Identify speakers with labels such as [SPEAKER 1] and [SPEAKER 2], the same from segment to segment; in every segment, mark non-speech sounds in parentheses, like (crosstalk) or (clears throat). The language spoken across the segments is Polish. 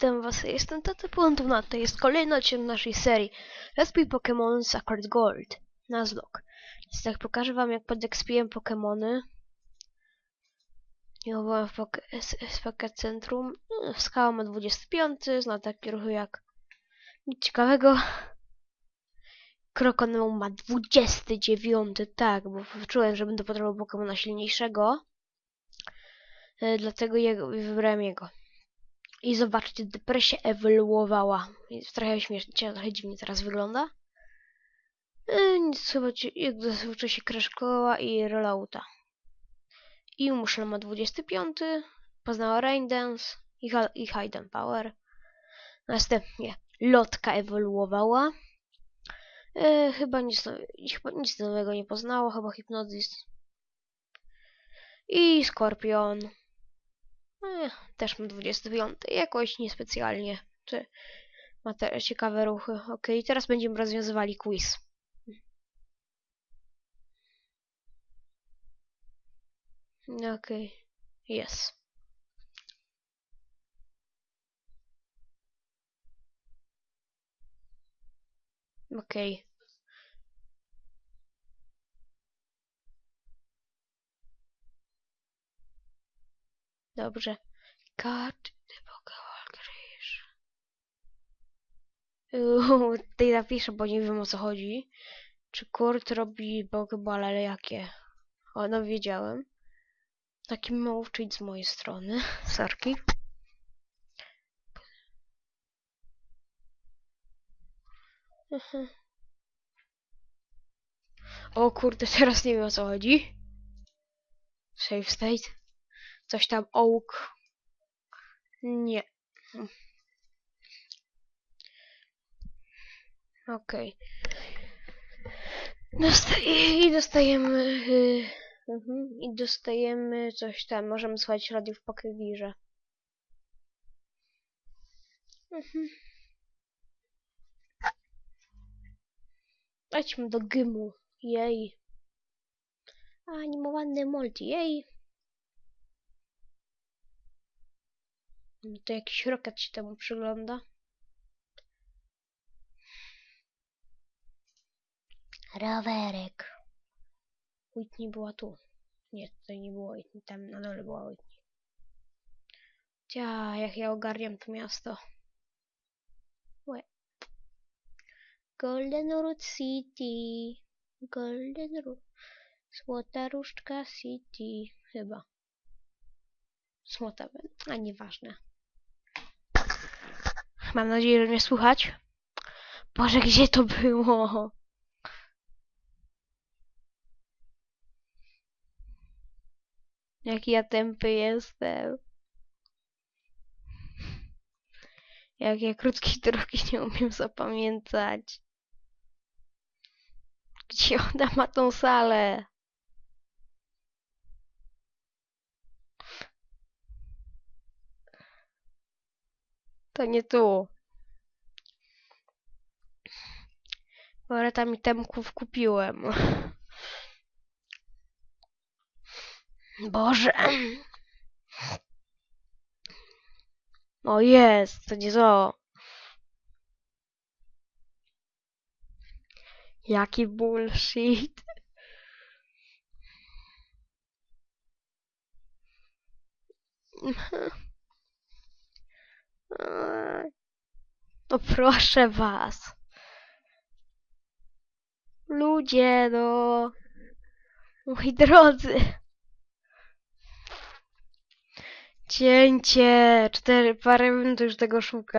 [SPEAKER 1] witam was, jestem Tata Pontuna, to jest kolejny odcinek naszej serii Let's Play Pokémon Sacred Gold Nuzlocke. Więc tak pokażę wam jak podekspiłem Pokémony. Ja byłem w Pocket Centrum. No, Skała ma 25, zna takie ruchy jak nic ciekawego. Krokonemu ma 29, tak, bo czułem, że będę potrzebował Pokémona silniejszego. E, Dlatego jego, wybrałem jego. I zobaczcie, depresja ewoluowała. Jest trochę śmiesznie, trochę dziwnie teraz wygląda. Yy, nic chyba jak zazwyczaj się crash koła i rollouta. I muszle ma 25. Poznała Rain Dance i, i Hidden Power. Następnie lotka ewoluowała. Yy, chyba, nic, chyba nic nowego nie poznało, chyba Hypnosis. I Skorpion. Eh, też mam 25. Jakoś niespecjalnie. Czy ma te ciekawe ruchy. Ok, teraz będziemy rozwiązywali quiz. Ok, jest. Ok. Dobrze. The Pokeball Krish. Uuu, Tutaj napiszę, bo nie wiem o co chodzi. Czy Kurt robi Pokeball, ale jakie? O, no wiedziałem. Taki cheat z mojej strony. (laughs) Sorki. Mhm. O kurde, (laughs) teraz nie wiem o co chodzi. Save state. Coś tam oak. Nie. Okej. Dosta- I dostajemy... y, mhm, I dostajemy coś tam. Możemy słuchać radio w Pokewirze. Mhm. Lećmy do gymu. Jej. Animowany multi. Jej. No to jakiś rocket się temu przygląda. Rowerek. Whitney była tu. Nie, tutaj nie było Whitney, tam na dole była Whitney. Cia, jak ja ogarniam to miasto. Łe. Golden Root City. Golden Root. Złota Różdżka City. Chyba. Złota, a nieważne. Mam nadzieję, że mnie słychać. Boże, gdzie to było? Jaki ja tępy jestem. Jak ja krótkiej (laughs) drogi nie umiem zapamiętać. Gdzie ona ma tą salę? To nie tu. Parę tam itemków kupiłem. Boże. O jest, to nie to. Jaki bullshit. (laughs) No proszę was. Ludzie, no. Moi drodzy. Cięcie. Cztery, parę minut już tego szuka.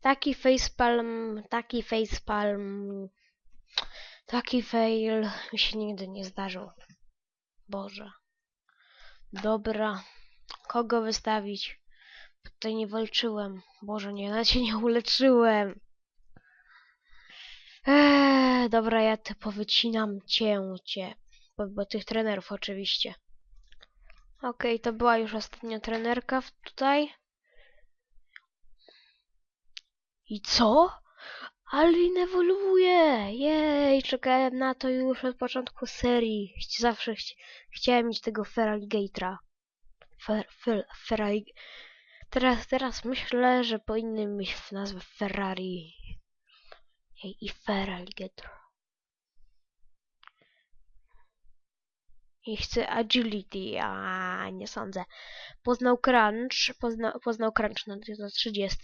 [SPEAKER 1] Taki facepalm, taki facepalm. Taki fail mi się nigdy nie zdarzył. Boże. Dobra. Kogo wystawić? Tutaj nie walczyłem. Boże, nie, nawet się nie uleczyłem. Eee, dobra, ja te powycinam cięcie. Bo, bo tych trenerów oczywiście. Okej, to była już ostatnia trenerka tutaj. I co? Alvin ewoluuje! Jej, czekałem na to już od początku serii. Zawsze chci chciałem mieć tego Feraligatera. Fer, fer. Teraz, teraz myślę, że powinny mieć w nazwę Ferrari. I Ferraligatr. I chcę agility, a nie sądzę. Poznał crunch, pozna, poznał crunch na 30.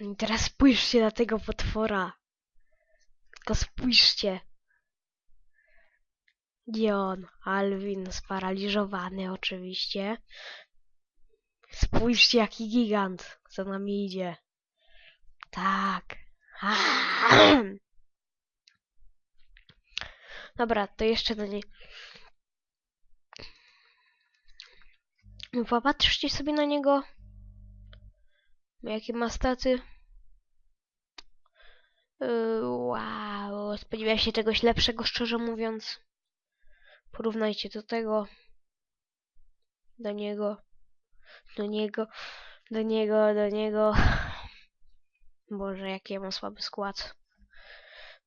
[SPEAKER 1] I teraz spójrzcie na tego potwora. Tylko spójrzcie. Gdzie on? Alvin sparaliżowany oczywiście. Spójrzcie jaki gigant, co nam idzie. Tak. (clears throat) Dobra, to jeszcze do niej. Popatrzcie sobie na niego. Jakie ma staty. Yy, Wow, spodziewałem się czegoś lepszego, szczerze mówiąc. Porównajcie do tego. Do niego. Do niego. Do niego, do niego. (laughs) Boże, jaki ja mam słaby skład.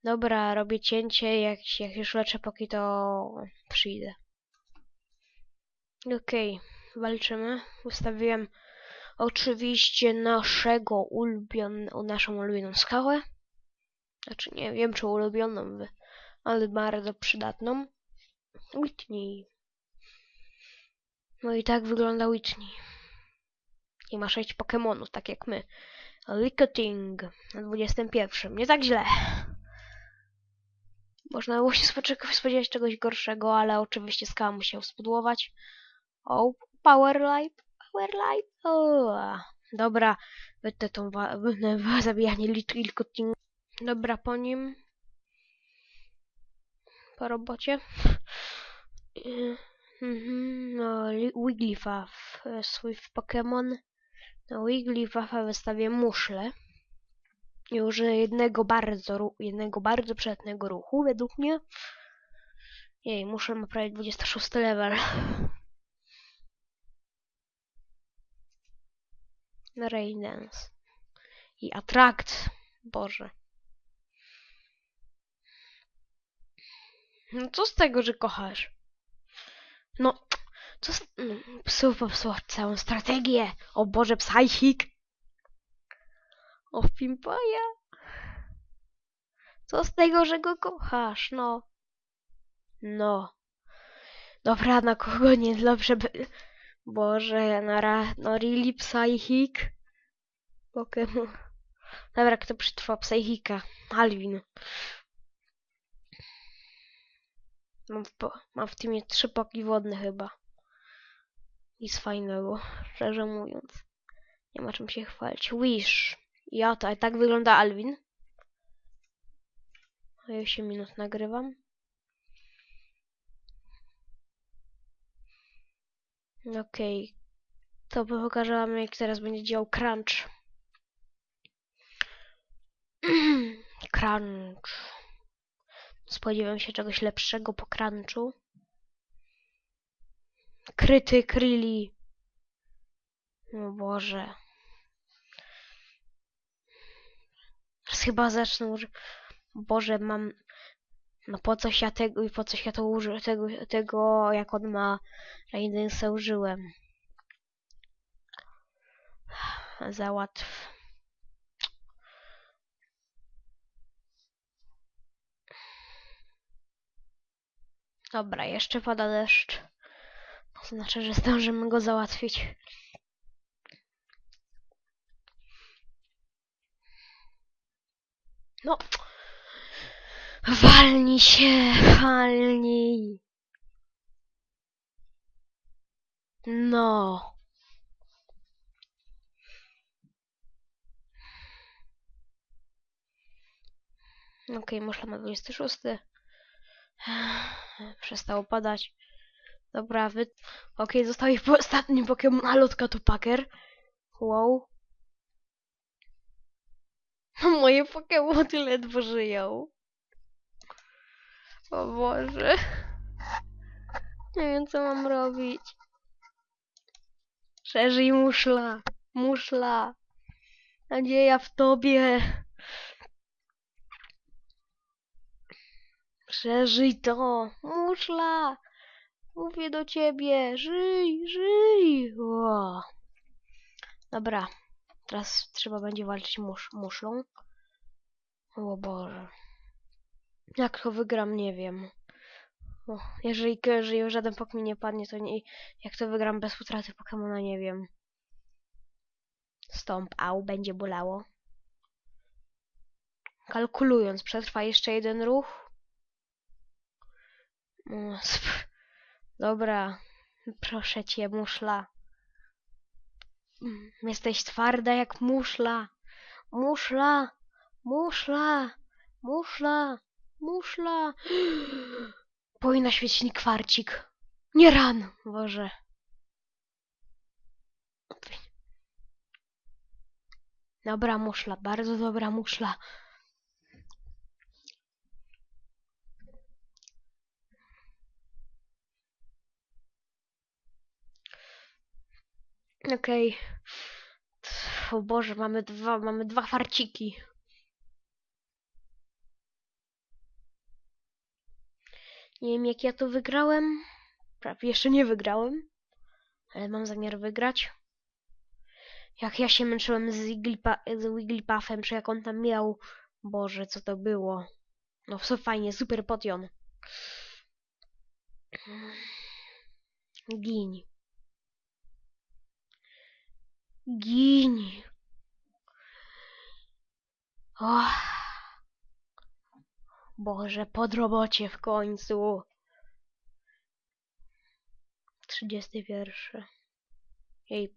[SPEAKER 1] Dobra, robię cięcie. Jak, jak już leczę póki to przyjdę. Okej, walczymy. Ustawiłem oczywiście naszego ulubion, naszą ulubioną skałę. Znaczy nie wiem czy ulubioną, ale bardzo przydatną. Whitney. No i tak wygląda Whitney. I ma sześć Pokémonów, tak jak my. Licketing na 21. Nie tak źle. Można było się spodziewać czegoś gorszego, ale oczywiście skała musiał spudłować. O, Power Light, Power Light. O, dobra, wytnę tą zabijanie Licketing. Dobra, po nim. Po robocie. Mhm, No, Wigglypuff, swój Pokémon. Na Wigglypuffa wystawię muszlę. I użyję jednego bardzo, jednego bardzo przydatnego ruchu, według mnie. Jej, muszę ma prawie 26 level. (laughs) Rain Dance. I Attract. Boże. No co z tego, że kochasz? No, co z... No, psu popsuła całą strategię. O Boże, Psychic. O Pimpoja. Co z tego, że go kochasz? No. No. Dobra, na kogo nie dobrze by... Boże, na ra... No really Psychic? Pokémon. Dobra, kto przetrwa Psychika? Alvin. Mam w. Mam w teamie trzy poki wodne chyba. Nic fajnego, szczerze mówiąc. Nie ma czym się chwalić. Wish. Ja to, tak wygląda Alvin. A ja 8 minut nagrywam. Okej. To pokażę wam jak teraz będzie działał crunch. (clears throat) crunch. Spodziewam się czegoś lepszego po crunchu. Kryty, kryli. O Boże. Teraz chyba zacznę uży... Boże, mam... No po coś ja tego i po coś ja to uży... tego, tego jak on ma Raidensa użyłem. Za Dobra, jeszcze pada deszcz. To znaczy, że zdążymy go załatwić. No. Walnij się, walnij. No. Okej, muszla ma 26. (sighs) Przestało padać. Dobra, wy... Okej, został ich ostatni Pokémon, Alotka to Packer. Wow. Moje Pokémony ledwo żyją. O Boże. Nie wiem, co mam robić. Przeżyj muszla. Muszla. Nadzieja w tobie. Przeżyj to. Muszla. Mówię do ciebie, żyj, żyj. O. Dobra, teraz trzeba będzie walczyć musz, muszlą. O Boże. Jak to wygram, nie wiem. O, jeżeli, jeżeli żaden pok mi nie padnie, to nie, jak to wygram bez utraty Pokemona, nie wiem. Stąp, au, będzie bolało. Kalkulując, przetrwa jeszcze jeden ruch. Dobra, proszę cię, muszla. Jesteś twarda jak muszla. Muszla, muszla, muszla, muszla. Powinna świecić kwarcik. Nie ran, Boże. Dobra muszla, bardzo dobra muszla. Okej. O Boże, mamy dwa, mamy dwa farciki. Nie wiem jak ja to wygrałem. Prawie jeszcze nie wygrałem. Ale mam zamiar wygrać. Jak ja się męczyłem z, Wigglypa, z Wigglypuffem, czy jak on tam miał. Boże, co to było. No co fajnie, super potion. Gin. Gin. Och. Boże, pod robocie w końcu. 31. Jej.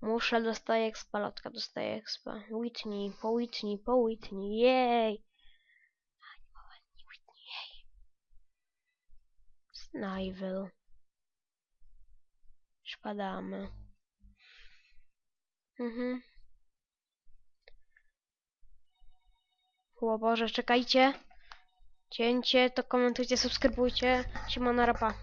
[SPEAKER 1] Muszę dostaję expa, lotka dostaje expa. Whitney, po Whitney, po Whitney, jej. Whitney, jej. Snivell. Spadamy. Mhm. O Boże, czekajcie. Cięcie, to komentujcie, subskrybujcie. Siemano rapa.